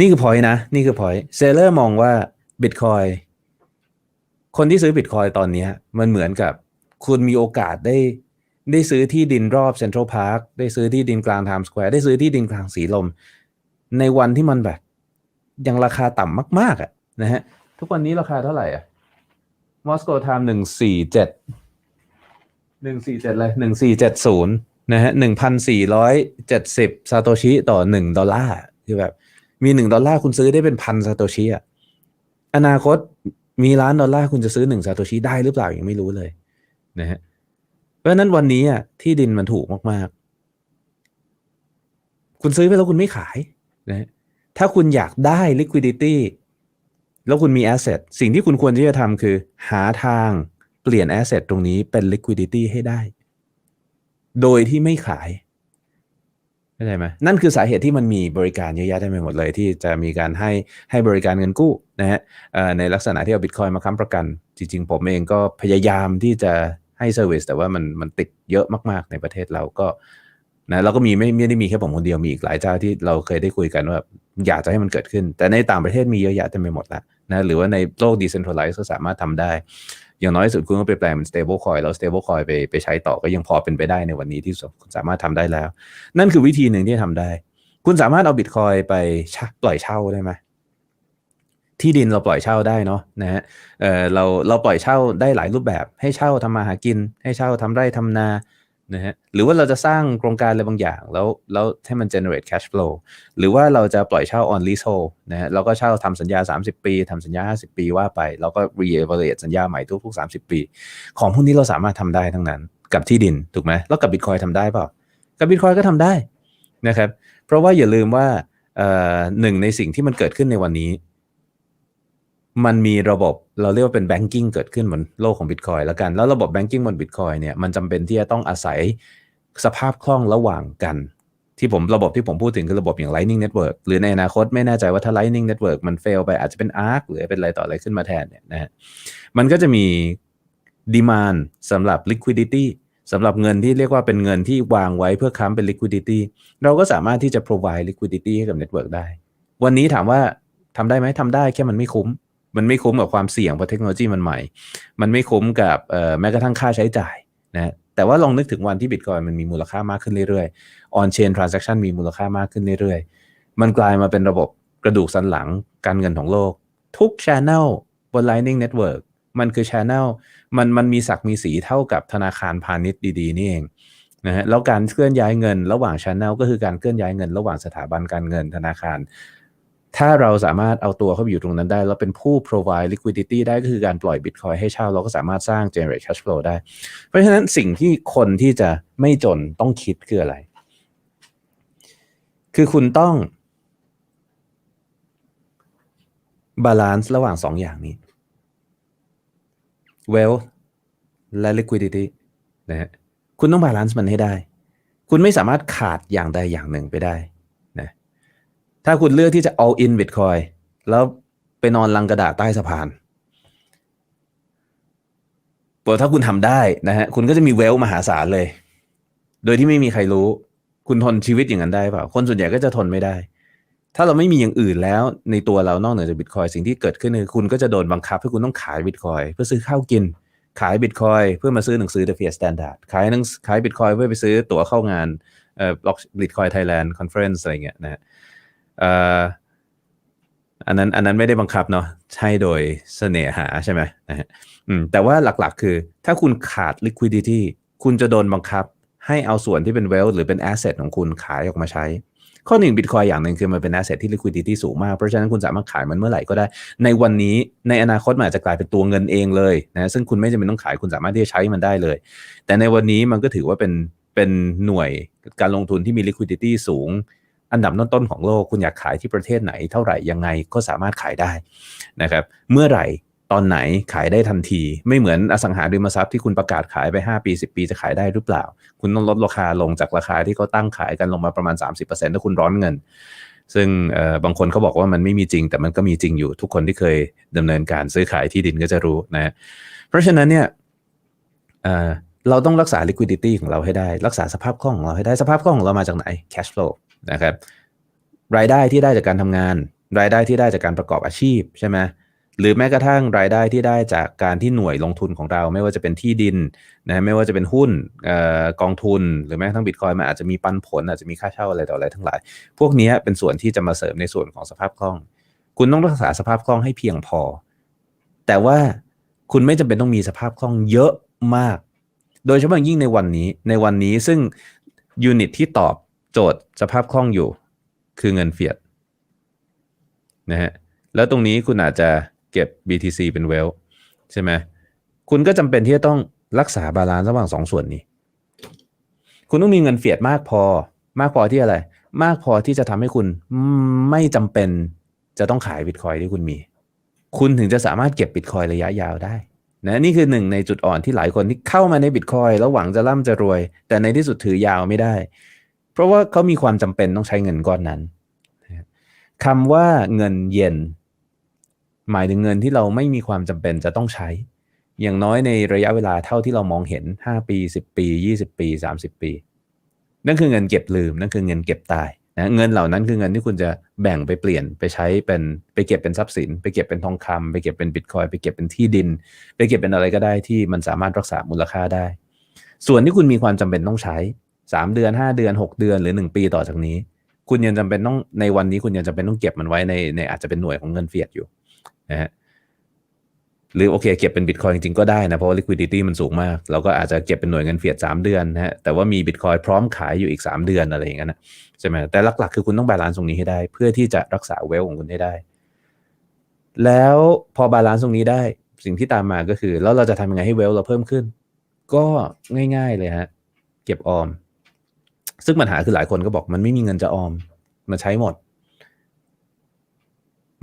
นี่คือ point นะ นี่คือ point เซเลอร์มองว่า Bitcoin คนที่ซื้อ Bitcoin ตอนนี้มันเหมือนกับคุณมีโอกาสได้ได้ซื้อที่ดินรอบเซ็นทรัลพาร์คได้ซื้อที่ดินกลางไทม์สแควร์ได้ซื้อที่ดินกลางสีลม ในวันที่มันแบบ ยังราคาต่ำมาก ๆอะนะฮะทุกวันนี้ราคาเท่าไหร่อะมอสโกไทม์หนึ่งสี่เจ็ดหนึ่งสี่เจ็ดเลยหนึ่งสี่เจ็ดศูนย์นะฮะหนึ่งพันสี่ร้อยเจ็ดสิบซาโตชิต่อหนึ่งดอลลาร์คือแบบ มีหนึ่งดอลลาร์คุณซื้อได้เป็นพันซาโตชิอะอนาคตมีล้านดอลลาร์คุณจะซื้อหนึ่งซาโตชิได้หรือเปล่ายังไม่รู้เลยนะฮะเพราะนั้นวันนี้อะที่ดินมันถูกมากๆ คุณซื้อไปแล้วคุณไม่ขายนะฮะถ้าคุณอยากได้ liquidity แล้วคุณมี asset สิ่งที่คุณควรที่จะทำคือ หาทางเปลี่ยน asset ตรงนี้เป็น liquidity ให้ได้ โดยที่ไม่ขาย เข้าใจไหมนั่นคือสาเหตุที่มันมีบริการเยอะแยะเต็มไปหมดเลย ที่จะมีการให้ให้บริการเงินกู้นะฮะในลักษณะที่เอาบิตคอยมาค้ำประกัน จริง ๆ ผมเองก็พยายามที่จะให้เซอร์วิสแต่ว่ามันมันติดเยอะมากๆในประเทศเราก็นะเราก็มีไม่ไม่ได้มีแค่ผมคนเดียวมีอีกหลายเจ้าที่เราเคยได้คุยกันว่าอยากจะให้มันเกิดขึ้น แต่ในต่างประเทศมีเยอะแยะเต็มไปหมดแล้วนะหรือว่าในโลก decentralized ก็สามารถทำได้ อย่างน้อยที่สุดคุณก็ไปแปลงเป็น stable coin แล้ว stable coin ไปไปใช้ต่อก็ยังพอเป็นไปได้ในวันนี้ที่คุณสามารถทำได้แล้ว นั่นคือวิธีหนึ่งที่ทำได้ คุณสามารถเอาบิตคอยไปชปล่อยเช่าได้ไหมที่ดินเราปล่อยเช่าได้เนาะนะฮะเออเราเราปล่อยเช่าได้หลายรูปแบบให้เช่าทำมาหากิน ให้เช่าทำไร่ทำนา นะฮะหรือว่าเราจะสร้างโครงการอะไรบางอย่าง แล้วแล้วให้มัน generate cash flow หรือว่าเราจะปล่อยเช่า on leasehold นะฮะเราก็เช่าทำสัญญา 30 ปีทำสัญญา 50 ปีว่าไปแล้วก็ re-evaluate สัญญาใหม่ทุกๆ 30 ปี ของพวกนี้เราสามารถทำได้ทั้งนั้นกับที่ดินถูกไหมแล้วกับบิตคอยทำได้เปล่ากับบิตคอยก็ทำได้นะครับเพราะว่าอย่าลืมว่าหนึ่งในสิ่งที่มันเกิดขึ้นในวันนี้ มันมีระบบเราเรียกว่าเป็นแบงกิ้งเกิดขึ้นบนโลกของบิตคอยแล้วกัน แล้วระบบแบงกิ้งบนบิตคอยเนี่ยมันจำเป็นที่จะต้องอาศัยสภาพคล่องระหว่างกัน ที่ผมระบบที่ผมพูดถึงคือระบบอย่าง Lightning Network หรือในอนาคตไม่แน่ใจว่าถ้า Lightning Network มันเฟลไปอาจจะเป็น Arc หรือเป็นอะไรต่ออะไรขึ้นมาแทนเนี่ยนะฮะมันก็จะมีดีมานสำหรับ liquidity สำหรับเงินที่เรียกว่าเป็นเงินที่วางไว้เพื่อค้ำเป็น liquidity เราก็สามารถที่จะ provide liquidity ให้กับ network ได้ วันนี้ถามว่าทำได้ไหมทำได้แค่มันไม่คุ้ม มันไม่คุ้มกับความเสี่ยงเพราะเทคโนโลยีมันใหม่ มันไม่คุ้มกับแม้กระทั่งค่าใช้จ่ายนะแต่ว่าลองนึกถึงวันที่บิตคอยมันมีมูลค่ามากขึ้นเรื่อยๆ on chain transaction มีมูลค่ามากขึ้นเรื่อยๆ มันกลายมาเป็นระบบกระดูกสันหลังการเงินของโลก ทุก channel บน Lightning Network มันคือ channel มันมันมีศักมีสีเท่ากับธนาคารพาณิชย์ดีๆ นี่เองนะฮะแล้วการเคลื่อนย้ายเงินระหว่าง channel ก็คือการเคลื่อนย้ายเงินระหว่างสถาบันการเงินธนาคาร ถ้าเราสามารถเอาตัวเข้าไปอยู่ตรงนั้นได้ แล้วเป็นผู้ provide liquidity ได้ก็คือการปล่อย Bitcoin ให้เช่า เราก็สามารถสร้าง generate cash flow ได้ เพราะฉะนั้นสิ่งที่คนที่จะไม่จนต้องคิดคืออะไร คือคุณต้อง balance ระหว่างสองอย่างนี้ wealth และ liquidity นะฮะคุณต้อง balance มันให้ได้ คุณไม่สามารถขาดอย่างใดอย่างหนึ่งไปได้ ถ้าคุณเลือกที่จะ all in Bitcoin แล้วไปนอนลังกระดาษใต้สะพานปกถ้าคุณทำได้นะฮะ คุณก็จะมีเวลมหาศาลเลย โดยที่ไม่มีใครรู้ คุณทนชีวิตอย่างนั้นได้เปล่า คนส่วนใหญ่ก็จะทนไม่ได้ ถ้าเราไม่มีอย่างอื่นแล้วในตัวเรานอกเหนือจากบิตคอยสิ่งที่เกิดขึ้นคือคุณก็จะโดนบังคับให้คุณต้องขายบิตคอยเพื่อซื้อข้าวกิน ขายบิตคอยเพื่อมาซื้อหนังสือ The Fear Standard ขายหนังขายบิตคอยเพื่อไปซื้อตั๋วเข้างานเอ่อบล็อกบิตคอยไทยแลนด์คอนเฟรนซ์อะไรเงี้ยนะฮะ อันนั้นอันนั้นไม่ได้บังคับเนาะใช่โดยเสน่หาใช่ไหมนะฮะแต่ว่าหลักๆ คือ ถ้าคุณขาด liquidity คุณจะโดนบังคับ ให้เอาส่วนที่เป็น wealth หรือเป็น asset ของคุณขายออกมาใช้ ข้อหนึ่งบิตคอยอย่างหนึ่งคือมันเป็น asset ที่ liquidity สูงมาก เพราะฉะนั้นคุณสามารถขายมันเมื่อไหร่ก็ได้ ในวันนี้ในอนาคตมันอาจจะกลายเป็นตัวเงินเองเลยนะซึ่งคุณไม่จำเป็นต้องขายคุณสามารถที่จะใช้มันได้เลย แต่ในวันนี้มันก็ถือว่าเป็นเป็นหน่วยการลงทุนที่มี liquidity สูง อันดับต้นๆของโลกคุณอยากขายที่ประเทศไหนเท่าไหร่ยังไงก็สามารถขายได้นะครับ เมื่อไหร่ตอนไหนขายได้ทันที ไม่เหมือนอสังหาริมทรัพย์ที่คุณประกาศขายไป 5 ปี 10 ปีจะขายได้หรือเปล่า คุณต้องลดราคาลงจากราคาที่เขาตั้งขายกันลงมาประมาณ 30%ถ้าคุณร้อนเงิน ซึ่งบางคนเขาบอกว่ามันไม่มีจริง แต่มันก็มีจริงอยู่ทุกคนที่เคยดำเนินการซื้อขายที่ดินก็จะรู้นะเพราะฉะนั้นเนี่ยเเราต้องรักษา liquidity ของเราให้ได้ รักษาสภาพคล่องของเราให้ได้สภาพคล่องของเรามาจากไหน cash flow นะครับรายได้ที่ได้จากการทำงาน รายได้ที่ได้จากการประกอบอาชีพใช่ไหมหรือแม้กระทั่งรายได้ที่ได้จากการที่หน่วยลงทุนของเรา ไม่ว่าจะเป็นที่ดินนะไม่ว่าจะเป็นหุ้นออกองทุน หรือแม้กระทั่งบิตคอยมันอาจจะมีปันผล อาจจะมีค่าเช่าอะไรต่ออะไรทั้งหลาย พวกนี้เป็นส่วนที่จะมาเสริมในส่วนของสภาพคล่อง คุณต้องรักษาสภาพคล่องให้เพียงพอ แต่ว่าคุณไม่จำเป็นต้องมีสภาพคล่องเยอะมาก โดยเฉพาะอย่างยิ่งในวันนี้ในวันนี้ซึ่งยูนิตที่ตอบ โจทย์สภาพคล่องอยู่ คือเงินเฟียดนะฮะแล้วตรงนี้คุณอาจจะเก็บ BTC เป็นเวลใช่ไหมคุณก็จำเป็นที่จะต้องรักษาบาลานซ์ระหว่างสองส่วนนี้ คุณต้องมีเงินเฟียดมากพอ มากพอที่อะไร มากพอที่จะทำให้คุณไม่จำเป็นจะต้องขายบิตคอยที่คุณมี คุณถึงจะสามารถเก็บบิตคอยระยะยาวได้นะนี่คือหนึ่งในจุดอ่อนที่หลายคนที่เข้ามาในบิตคอยแล้วหวังจะร่ำจะรวย แต่ในที่สุดถือยาวไม่ได้ เพราะว่าเขามีความจำเป็นต้องใช้เงินก้อนนั้นคำว่าเงินเย็น หมายถึงเงินที่เราไม่มีความจำเป็นจะต้องใช้ อย่างน้อยในระยะเวลาเท่าที่เรามองเห็น 5 ปี 10 ปี 20 ปี 30 ปี นั่นคือเงินเก็บลืม นั่นคือเงินเก็บตายนะเงินเหล่านั้นคือเงินที่คุณจะแบ่งไปเปลี่ยนไปใช้เป็นไปเก็บเป็นทรัพย์สิน ไปเก็บเป็นทองคำไปเก็บเป็นบิตคอยไปเก็บเป็นที่ดิน ไปเก็บเป็นอะไรก็ได้ที่มันสามารถรักษามูลค่าได้ ส่วนที่คุณมีความจำเป็นต้องใช้ 3เดือน5เดือน6เดือนหรือ1ปีต่อจากนี้ คุณยังจำเป็นต้องในวันนี้คุณยังจำเป็นต้องเก็บมันไว้ในในอาจจะเป็นหน่วยของเงินเฟียดอยู่นะฮะหรือโอเคเก็บเป็นบิตคอยจริงๆก็ได้นะ เพราะว่า liquidity มันสูงมาก เราก็อาจจะเก็บเป็นหน่วยเงินเฟียด3 เดือนนะฮะแต่ว่ามีบิตคอยพร้อมขายอยู่อีก 3 เดือนอะไรอย่างเงี้ยนะใช่ไหมแต่หลักๆ คือคุณต้องบาลานซ์ตรงนี้ให้ได้ เพื่อที่จะรักษาเวลของคุณให้ได้ แล้วพอบาลานซ์ตรงนี้ได้สิ่งที่ตามมาก็คือ แล้วเราจะทำยังไงให้เวลเราเพิ่มขึ้น ก็ง่าย ๆเลยฮะเก็บออม ซึ่งปัญหาคือหลายคนก็บอกมันไม่มีเงินจะออมมาใช้หมด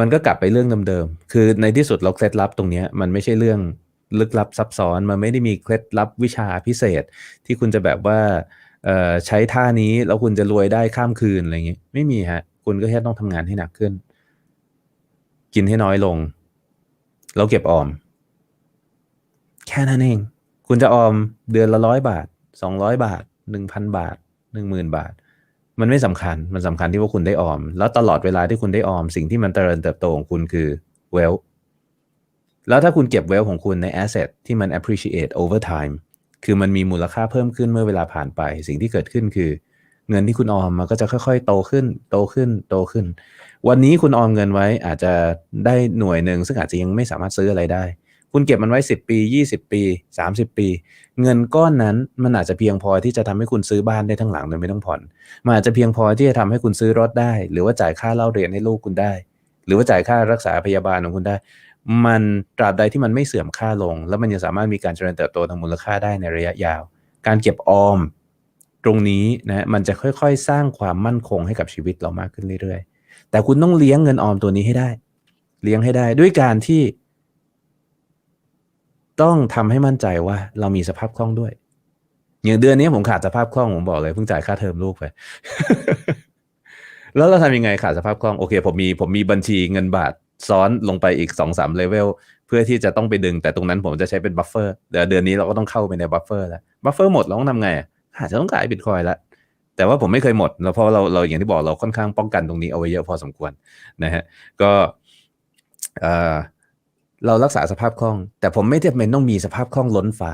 มันก็กลับไปเรื่องเดิมๆ คือในที่สุดเราเคล็ดลับตรงนี้มันไม่ใช่เรื่องลึกลับซับซ้อน มันไม่ได้มีเคล็ดลับวิชาพิเศษ ที่คุณจะแบบว่าใช้ท่านี้แล้วคุณจะรวยได้ข้ามคืนอะไรอย่างนี้ไม่มีฮะ คุณก็แค่ต้องทำงานให้หนักขึ้น กินให้น้อยลง แล้วเก็บออม แค่นั้นเอง คุณจะออมเดือนละร้อยบาทสองร้อยบาทหนึ่งพันบาท หนึ่งหมื่นบาท มันไม่สำคัญมันสำคัญที่ว่าคุณได้ออม แล้วตลอดเวลาที่คุณได้ออม สิ่งที่มันเจริญเติบโตของคุณคือเวลแล้วถ้าคุณเก็บเวลของคุณในแอสเซทที่มัน appreciate over time คือมันมีมูลค่าเพิ่มขึ้นเมื่อเวลาผ่านไป สิ่งที่เกิดขึ้นคือ เงินที่คุณออมมันก็จะค่อยๆ โตขึ้น โตขึ้น โตขึ้น วันนี้คุณออมเงินไว้อาจจะได้หน่วยหนึ่งซึ่งอาจจะยังไม่สามารถซื้ออะไรได้ คุณเก็บมันไว้ 10 ปี 20 ปี 30 ปี เงินก้อนนั้นมันอาจจะเพียงพอที่จะทำให้คุณซื้อบ้านได้ทั้งหลังโดยไม่ต้องผ่อน มันอาจจะเพียงพอที่จะทำให้คุณซื้อรถได้ หรือว่าจ่ายค่าเล่าเรียนให้ลูกคุณได้ หรือว่าจ่ายค่ารักษาพยาบาลของคุณได้ มันตราบใดที่มันไม่เสื่อมค่าลง แล้วมันยังสามารถมีการเจริญเติบโตทางมูลค่าได้ในระยะยาว การเก็บออมตรงนี้นะมันจะค่อยๆ สร้างความมั่นคงให้กับชีวิตเรามากขึ้นเรื่อยๆ แต่คุณต้องเลี้ยงเงินออมตัวนี้ให้ได้ เลี้ยงให้ได้ด้วยการที่ ต้องทำให้มั่นใจว่าเรามีสภาพคล่องด้วย อย่างเดือนนี้ผมขาดสภาพคล่องผมบอกเลยเพิ่งจ่ายค่าเทอมลูกไป แล้วเราทำยังไงขาดสภาพคล่องโอเค ผมมีผมมีบัญชีเงินบาทซ้อนลงไปอีกสองสามเลเวลเพื่อที่จะต้องไปดึงแต่ตรงนั้นผมจะใช้เป็นบัฟเฟอร์เดี๋ยวเดือนนี้เราก็ต้องเข้าไปในบัฟเฟอร์แล้วบัฟเฟอร์หมดเราต้องทำไงอาจจะต้องขายบิตคอยแล้วแต่ว่าผมไม่เคยหมดเพราะเราเราอย่างที่บอกเราค่อนข้างป้องกันตรงนี้เอาไว้เยอะพอสมควรนะฮะก็เออ เรารักษาสภาพคล่อง แต่ผมไม่จำเป็นต้องมีสภาพคล่องล้นฟ้า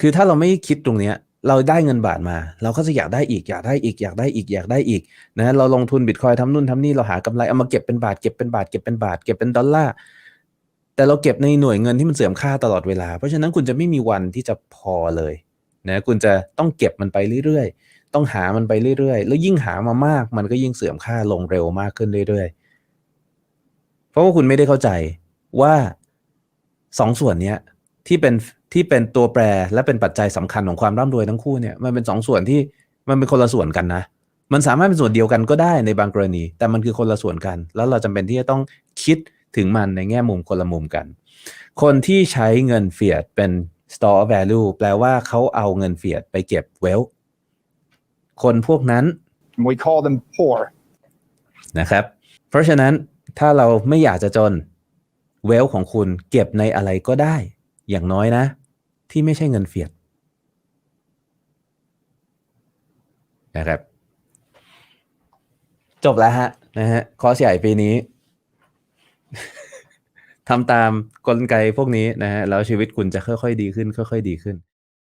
คือถ้าเราไม่คิดตรงเนี้ย เราได้เงินบาทมา เราก็จะอยากได้อีกอยากได้อีกอยากได้อีกอยากได้อีกนะเราลงทุนบิตคอยทำนู่นทำนี่เราหากำไรเอามาเก็บเป็นบาทเก็บเป็นบาทเก็บเป็นบาทเก็บเป็นดอลลาร์แต่เราเก็บในหน่วยเงินที่มันเสื่อมค่าตลอดเวลา เพราะฉะนั้นคุณจะไม่มีวันที่จะพอเลยนะคุณจะต้องเก็บมันไปเรื่อยๆ ต้องหามันไปเรื่อยๆ แล้วยิ่งหามามาก มันก็ยิ่งเสื่อมค่าลงเร็วมากขึ้นเรื่อยๆ เพราะว่าคุณไม่ได้เข้าใจ ว่าสองส่วนเนี้ยที่เป็นที่เป็นตัวแปรและเป็นปัจจัยสำคัญของความร่ำรวยทั้งคู่เนี่ยมันเป็นสองส่วนที่มันเป็นคนละส่วนกันนะ มันสามารถเป็นส่วนเดียวกันก็ได้ในบางกรณี แต่มันคือคนละส่วนกัน แล้วเราจำเป็นที่จะต้องคิดถึงมันในแง่มุมคนละมุมกัน คนที่ใช้เงินเฟียดเป็น store of value แปลว่าเขาเอาเงินเฟียดไปเก็บ wealth คนพวกนั้น we call them poor นะครับ เพราะฉะนั้นถ้าเราไม่อยากจะจน เวลของคุณเก็บในอะไรก็ได้ อย่างน้อยนะ ที่ไม่ใช่เงินเฟียดนะครับ จบแล้วฮะนะฮะคอร์สใหญ่ปีนี้ทำตามกลไกพวกนี้นะฮะแล้วชีวิตคุณจะค่อยๆดีขึ้น ค่อย ๆ ดีขึ้น